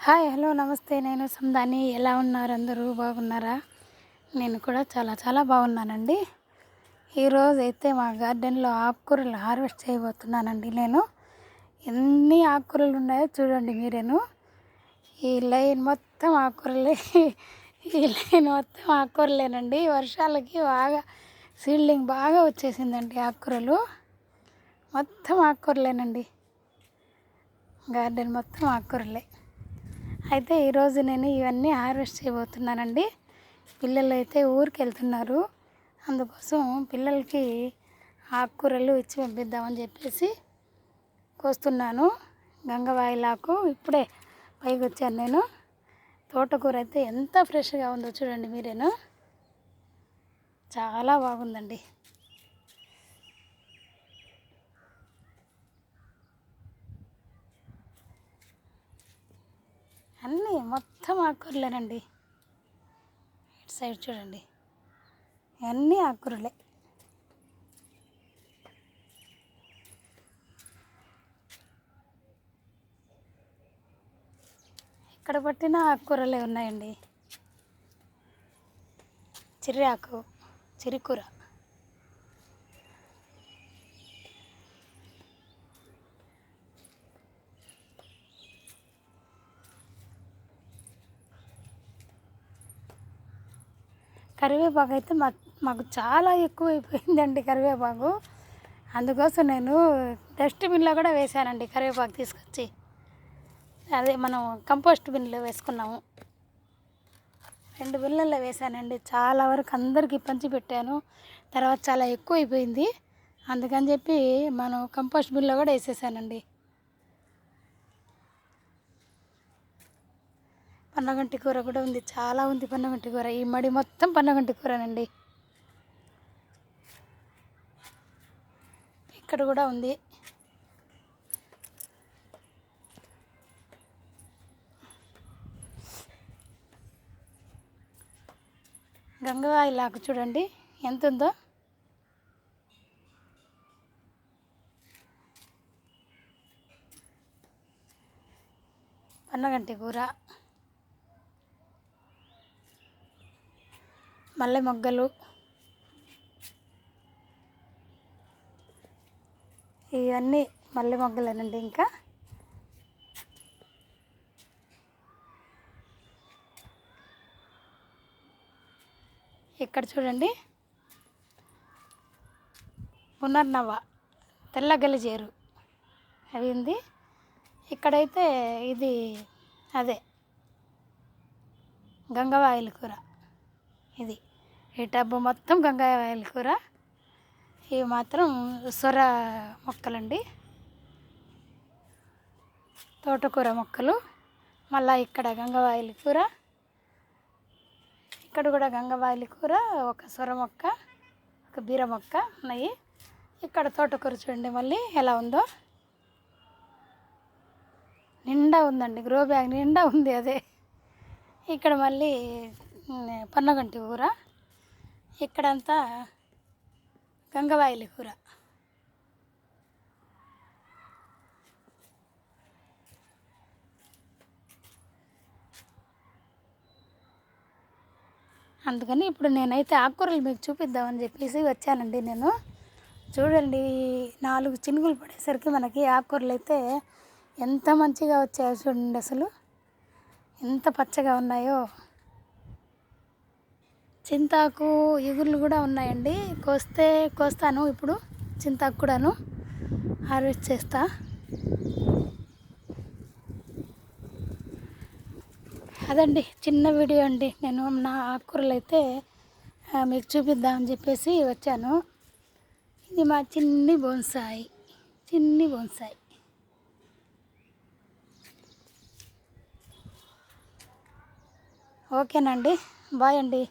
Hi hello నమస్తే. నేను సందాని. ఎలా ఉన్నారు? అందరూ బాగున్నారా? నేను కూడా చాలా చాలా బాగున్నానండి. ఈరోజు అయితే మా గార్డెన్లో ఆకుకూరలు హార్వెస్ట్ చేయబోతున్నానండి నేను. ఎన్ని ఆకుకూరలు ఉన్నాయో చూడండి మీరేను. ఈ లైన్ మొత్తం ఆకుకూరలే. ఈ లైన్ మొత్తం ఆకుకూరలేనండి. వర్షాలకి బాగా సీల్డింగ్ బాగా వచ్చేసిందండి ఆకుకూరలు. మొత్తం ఆకుకూరలేనండి. గార్డెన్ మొత్తం ఆకుకూరలే. అయితే ఈరోజు నేను ఇవన్నీ హార్వెస్ట్ చేయబోతున్నానండి. పిల్లలు అయితే ఊరికి వెళ్తున్నారు అందుకోసం పిల్లలకి ఆకుకూరలు ఇచ్చి పంపిద్దామని చెప్పేసి కోస్తున్నాను. గంగవాయిలాకు ఇప్పుడే పైకి వచ్చాను నేను. తోటకూర అయితే ఎంత ఫ్రెష్గా ఉందో చూడండి మీరేను. చాలా బాగుందండి. అన్నీ మొత్తం ఆకుకూరలేనండి. ఇటు సైడ్ చూడండి. అన్నీ ఆకుకూరలే. ఇక్కడ పట్టిన ఆకుకూరలే ఉన్నాయండి. చిర్రాకు ఆకు చిరికూర. కరివేపాకు అయితే మా మాకు చాలా ఎక్కువైపోయిందండి కరివేపాకు. అందుకోసం నేను డస్ట్బిన్లో కూడా వేశానండి కరివేపాకు తీసుకొచ్చి. అదే మనం కంపోస్ట్ బిన్లో వేసుకున్నాము. రెండు బిన్లలో వేశానండి చాలా వరకు అందరికీ పంచి పెట్టాను. తర్వాత చాలా ఎక్కువ అయిపోయింది అందుకని చెప్పి మనం కంపోస్ట్ బిన్లో కూడా వేసేసానండి. పన్నగంటి కూర కూడా ఉంది. చాలా ఉంది పన్నగంటి కూర. ఈ మడి మొత్తం పన్నగంటి కూరనండి. ఇక్కడ కూడా ఉంది. గంగవాయిలాకు చూడండి. ఎంత ఉందో పన్నగంటి కూర. మల్లె మొగ్గలు. ఇవన్నీ మల్లె మొగ్గలేనండి ఇంకా. ఇక్కడ చూడండి. పునర్నవ తెల్ల గలిజేరు. అవి ఉంది. ఇక్కడైతే ఇది అదే. గంగవాయిల కూర. ఇది. ఈ టబ్బు మొత్తం గంగావాయిల కూర. ఇవి మాత్రం సొర మొక్కలండి. తోటకూర మొక్కలు. మళ్ళీ ఇక్కడ గంగవాయిల కూర. ఇక్కడ కూడా గంగవాయిల కూర ఒక సొర మొక్క ఒక బీర మొక్క ఉన్నాయి. ఇక్కడ తోటకూర చూడండి మళ్ళీ ఎలా ఉందో. నిండా ఉందండి గ్రో బ్యాగ్ నిండా ఉంది అదే. ఇక్కడ మళ్ళీ పన్నగంటి కూర ఇక్కడంతా గంగవాయిలి కూర. అందుకని ఇప్పుడు నేనైతే ఆకుకూరలు మీకు చూపిద్దామని చెప్పేసి వచ్చానండి నేను. చూడండి నాలుగు చినుకులు పడేసరికి మనకి ఆకుకూరలు అయితే ఎంత మంచిగా వచ్చాయో చూడండి అసలు. ఎంత పచ్చగా ఉన్నాయో. చింతాకు ఇగుర్లు కూడా ఉన్నాయండి. కోస్తే కోస్తాను ఇప్పుడు. చింతాకు కూడాను హార్వెస్ట్ చేస్తా. అదండి చిన్న వీడియో అండి. నేను నా ఆకుకూరలు అయితే మీకు చూపిద్దామని చెప్పేసి వచ్చాను. ఇది మా చిన్ని బోన్సాయి. చిన్ని బోన్సాయి. ఓకేనండి. బాయ్ అండి.